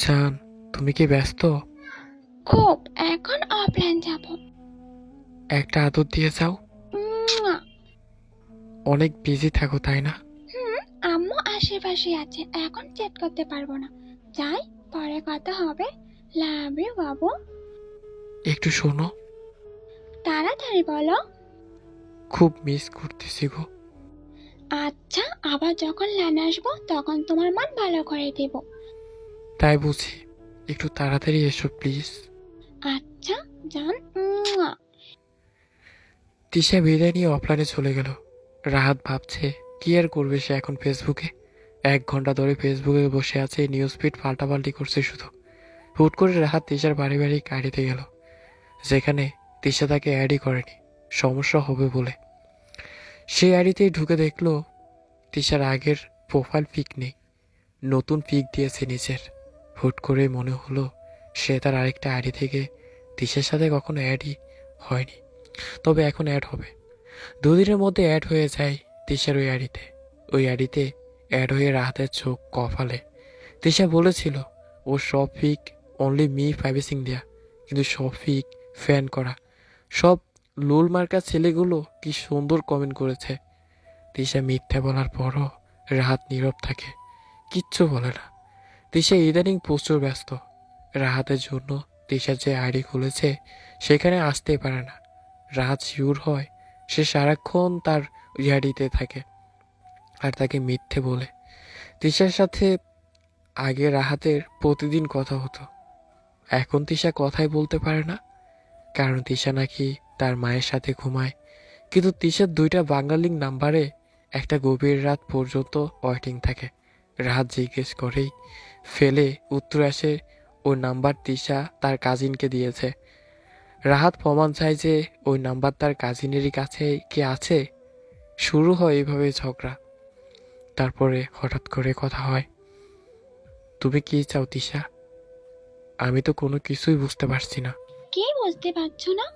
জান তুমি কি ব্যস্ত? খুব এখন অফলাইন যাব। একটা আদর দিয়ে যাও। অনেক বিজি থাকো তাই না? হুম আম্মু আশেপাশে আছে এখন চেট করতে পারব না। যাই পরে কথা হবে। লাভ ইউ বাবু। একটু শোনো। তাড়াতাড়ি বলো। খুব মিস করতেছি গো। আচ্ছা আবার যখন ল্যান আসব তখন তোমার মন ভালো করে দেব। তাই বুঝি একটু তাড়াতাড়ি এসো প্লিজ। আচ্ছা জান উম্মুয়া। তিশা বিদায় নিয়ে অফলাইনে চলে গেল। রাহাত ভাবছে কি আর করবে সে এখন ফেসবুকে? এক ঘণ্টা ধরে ফেসবুকে বসে আছে নিউজ ফিড পাল্টাপাল্টি করছে শুধু। হুট করে রাহাত তিশার বাড়ি বাড়ি গাড়িতে গেল। যেখানে তিশা তাকে অ্যাডই করেনি সমস্যা হবে বলে। সেই আইডিতেই ঢুকে দেখল তিশার আগের প্রোফাইল পিক নেই। নতুন পিক দিয়েছে নিজের। হুট করে মনে হলো সে তার আরেকটা আইডি থেকে তিশার সাথে কখনো অ্যাডই হয়নি। তবে এখন অ্যাড হবে। দুদিনের মধ্যে অ্যাড হয়ে যায় তিশার ওই আড়িতে ওই আড়িতে অ্যাড হয়ে রাহাতের চোখ কফালে তিশা বলেছিল, ও সব ফিক অনলি মি প্রাইভেসিং দেয়া। কিন্তু সব ফিক ফ্যান করা। সব লোল মার্কা ছেলেগুলো কি সুন্দর কমেন্ট করেছে। দিশা মিথ্যা বলার পরও রাহাত নীরব থাকে। কিচ্ছু বলে না। তিশা ইদানিং প্রচুর ব্যস্ত। রাহাতের জন্য তিশা যে আইডি খুলেছে, সেখানে আসতেই পারে না। রাত শিউর হয়, সে সারাক্ষণ তার ইয়াডিতে থাকে আর তাকে মিথ্যে বলে। তিশার সাথে আগে রাহাতের প্রতিদিন কথা হতো। এখন তিশা কথাই বলতে পারে না, কারণ তিশা নাকি তার মায়ের সাথে ঘুমায়। কিন্তু তিশার দুইটা বাঙালির নাম্বারে একটা গভীর রাত পর্যন্ত ওয়েটিং থাকে। রাত জিজ্ঞেস করেই ফেলে উত্তর আসে ওই নাম্বার তিশা তার কাজিনকে দিয়েছে। রাহাত প্রমাণ চায় যে ওই নাম্বার তার কাজিনেরই কাছে কি আছে? শুরু হয় এইভাবে ঝগড়া। তারপরে হঠাৎ করে কথা হয় তুমি কি চাও তিশা আমি তো কোনো কিছুই বুঝতে পারছি না। কি বুঝতে পারছ না?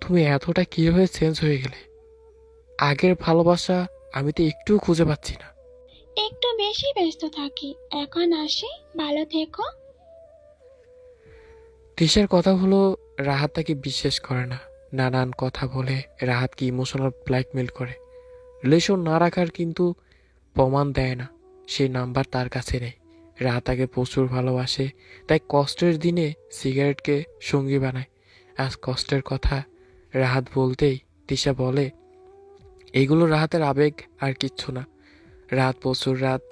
তুমি এতটা কীভাবে চেঞ্জ হয়ে গেলে? আগের ভালোবাসা আমি তো একটুও খুঁজে পাচ্ছি না। একটু বেশি ব্যস্ত থাকি। এখন আসি, ভালো থেকো। তিশার কথাগুলো রাহাত তাকে বিশ্বাস করে না। নানান কথা বলে রাহাতকে ইমোশনাল ব্ল্যাকমেল করে। রিলেশন না রাখার কিন্তু প্রমাণ দেয় না। সেই নাম্বার তার কাছে নেই। রাহাত তাকে প্রচুর ভালোবাসে, তাই কষ্টের দিনে সিগারেটকে সঙ্গী বানায়। আজ কষ্টের কথা রাহাত বলতেই তিশা বলে, এগুলো রাহাতের আবেগ আর কিচ্ছু না। রাত প্রচুর রাত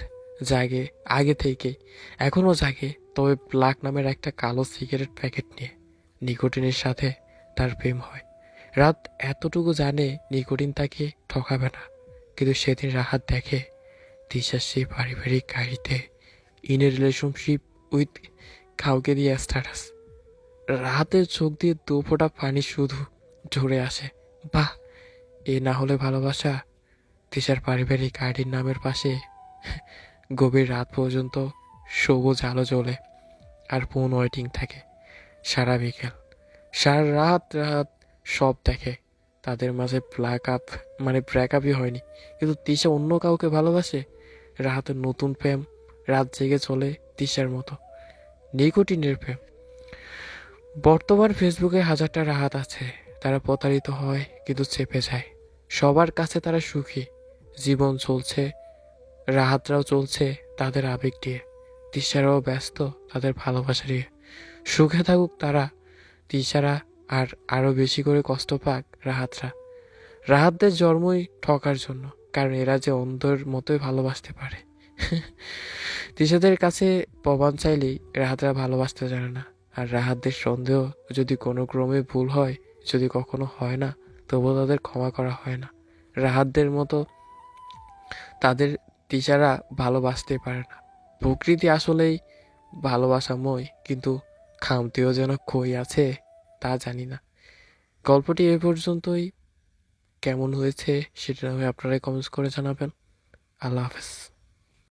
জাগে, আগে থেকে, এখনও জাগে। তবে ব্ল্যাক নামের একটা কালো সিগারেট প্যাকেট নিয়ে নিকোটিনের সাথে তার প্রেম হয়। রাত এতটুকু জানে নিকোটিন তাকে ঠকাবে না। কিন্তু সেদিন রাহাত দেখে তিশার সেই পারিবারিক গাড়িতে ইন এ রিলেশনশিপ উইথ কাউকে দিয়ে স্ট্যাটাস রাহাতের চোখ দিয়ে দু ফোঁটা পানি শুধু ঝরে আসে। বাহ, এ না হলে ভালোবাসা তিশার পারিবারিক গাড়ির নামের পাশে গভীর রাত পর্যন্ত সবুজ আলো জ্বলে আর ফোন ওয়েটিং থাকে সারা বিকেল। সারা রাত রাত সব দেখে। তাদের মাঝে ব্ল্যাক আপ মানে ব্রেক আপই হয়নি। কিন্তু তিশা অন্য কাউকে ভালোবাসে? রাহাতের নতুন প্রেম, রাত জেগে চলে তিশার মতো। নিকোটিনের প্রেম। বর্তমান ফেসবুকে হাজারটা রাহাত আছে। তারা প্রতারিত হয়, কিন্তু চেপে যায়। সবার কাছে তারা সুখী। জীবন চলছে, রাহাতরাও চলছে তাদের আবেগ দিয়ে তিশারাও ব্যস্ত তাদের ভালোবাসা নিয়ে। সুখে থাকুক তারা, তিশারা আর আরও বেশি করে কষ্ট পাক রাহাতরা। রাহাতদের জন্মই ঠকার জন্য, কারণ এরা যে অন্ধর মতোই ভালোবাসতে পারে। তিশাদের কাছে প্রমাণ চাইলেই রাহাতরা ভালোবাসতে জানে না, আর রাহাতদের সন্দেহ যদি কোনো ক্রমে ভুল হয়, যদি কখনো হয় না, তবুও তাদের ক্ষমা করা হয় না। রাহাতদের মতো তাদের টিচাররা ভালোবাসতে পারে না। প্রকৃতি আসলেই ভালোবাসাময়, কিন্তু খামতিও যেন কই আছে তা জানি না। গল্পটি এ পর্যন্তই। কেমন হয়েছে সেটা আমি আপনারাই কমেন্টস করে জানাবেন। আল্লাহ হাফেজ।